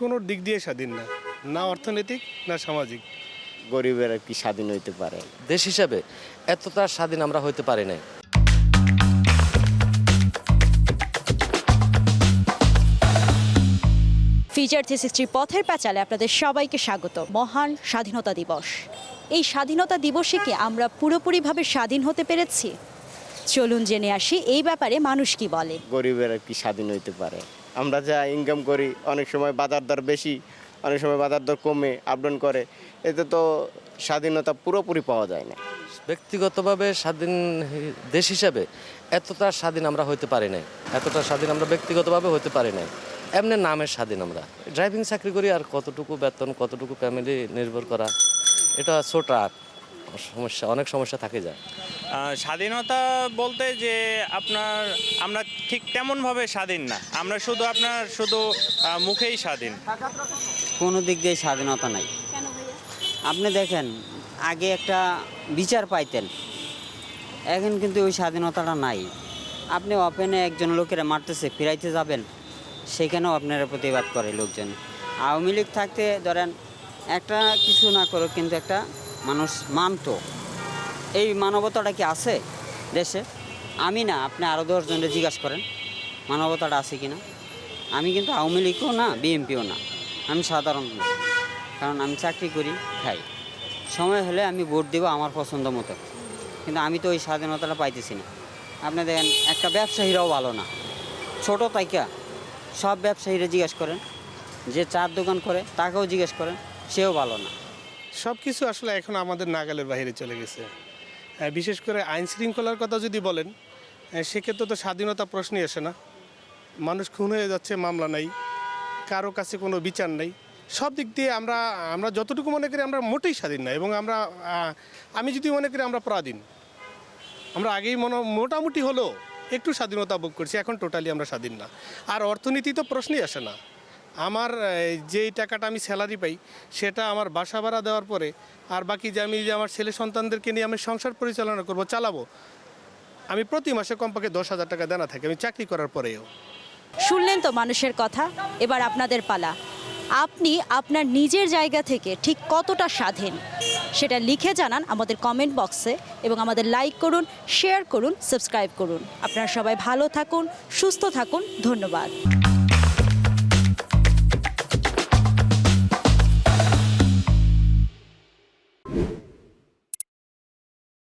কোনো দিক দিয়ে স্বাধীন না না অর্থনৈতিক না সামাজিক। গরিবেরা কি স্বাধীন হইতে পারে। দেশ হিসাবে এতটা স্বাধীন আমরা হইতে পারি নাই। ফিচার থ্রি সিক্সটির পথের প্যাচালে আপনাদের সবাইকে স্বাগত। মহান স্বাধীনতা দিবস। এই স্বাধীনতা দিবসে কি আমরা পুরোপুরিভাবে স্বাধীন হতে পেরেছি? চলুন জেনে আসি এই ব্যাপারে মানুষ কি বলে। গরিবেরা কি স্বাধীন হইতে পারে। আমরা যা ইনকাম করি, অনেক সময় বাজার দর বেশি, অনেক সময় বাজার দর কমে আপডাউন করে, এতে তো স্বাধীনতা পুরোপুরি পাওয়া যায় না। ব্যক্তিগতভাবে স্বাধীন দেশ হিসাবে এতটা স্বাধীন আমরা হইতে পারি নাই, এতটা স্বাধীন আমরা ব্যক্তিগতভাবে হইতে পারি নাই, এমনি নামের স্বাধীন আমরা। ড্রাইভিং চাকরি করি আর কতটুকু বেতন, কতটুকু ফ্যামিলি নির্ভর করা, এটা ছোট সমস্যা, অনেক সমস্যা থাকে যায় স্বাধীনতা বলতে যে আপনার আমরা ঠিক তেমনভাবে স্বাধীন না। আমরা শুধু আপনার শুধু মুখেই স্বাধীন। কোনো দিক দিয়ে স্বাধীনতা নাই। আপনি দেখেন আগে একটা বিচার পাইতেন। এখন কিন্তু ওই স্বাধীনতাটা নাই। আপনি ওপেনে একজন লোকের মারতেছে ফিরাইতে যাবেন সেখানেও আপনারা প্রতিবাদ করে লোকজন। আওয়ামী লীগ থাকতে ধরেন একটা কিছু না করো কিন্তু একটা মানুষ মানতো। এই মানবতাটা কি আছে দেশে? আমি না, আপনি আরও দশজনকে জিজ্ঞাসা করেন, মানবতাটা আছে কি না আমি কিন্তু আওয়ামী লীগও না, বিএনপিও না। আমি সাধারণ লোক, কারণ আমি চাকরি করি, খাই। সময় হলে আমি ভোট দেবো আমার পছন্দ মতো। কিন্তু আমি তো ওই স্বাধীনতাটা পাইতেছি না। আপনি দেখেন, একটা ব্যবসায়ীরাও ভালো না। ছোট তাইকা, সব ব্যবসায়ীরা জিজ্ঞেস করেন, যে চার দোকান করে, তাকেও জিজ্ঞেস করেন, সেও ভালো না। সব কিছু আসলে এখন আমাদের নাগালের বাইরে চলে গেছে। বিশেষ করে আইন শৃঙ্খলার কথা যদি বলেন সেক্ষেত্রে তো স্বাধীনতা প্রশ্নই আসে না। মানুষ খুন হয়ে যাচ্ছে, মামলা নাই, কারও কাছে কোনো বিচার নাই। সব দিক দিয়ে আমরা আমরা যতটুকু মনে করি আমরা মোটেই স্বাধীন না এবং আমরা আমি যদি মনে করি আমরা পরাধীন। আমরা আগেই মনে, মোটামুটি হলেও একটু স্বাধীনতা ভোগ করছি, এখন টোটালি আমরা স্বাধীন না। আর অর্থনীতি তো প্রশ্নই আসে না। আমার যেই টাকাটা আমি স্যালারি পাই, সেটা আমার বাসা ভাড়া দেওয়ার পরে আর বাকি যে আমি, যে আমার ছেলে সন্তানদেরকে নিয়ে আমি সংসার পরিচালনা করব, চালাবো, আমি প্রতি মাসে কমপক্ষে দশ হাজার টাকা দেনা থাকে, আমি চাকরি করার পরেও। শুনলেন তো মানুষের কথা? এবার আপনাদের পালা। আপনি আপনার নিজের জায়গা থেকে ঠিক কতটা স্বাধীন? সেটা লিখে জানান আমাদের কমেন্ট বক্সে এবং আমাদের লাইক করুন শেয়ার করুন সাবস্ক্রাইব করুন। আপনারা সবাই ভালো থাকুন, সুস্থ থাকুন, ধন্যবাদ।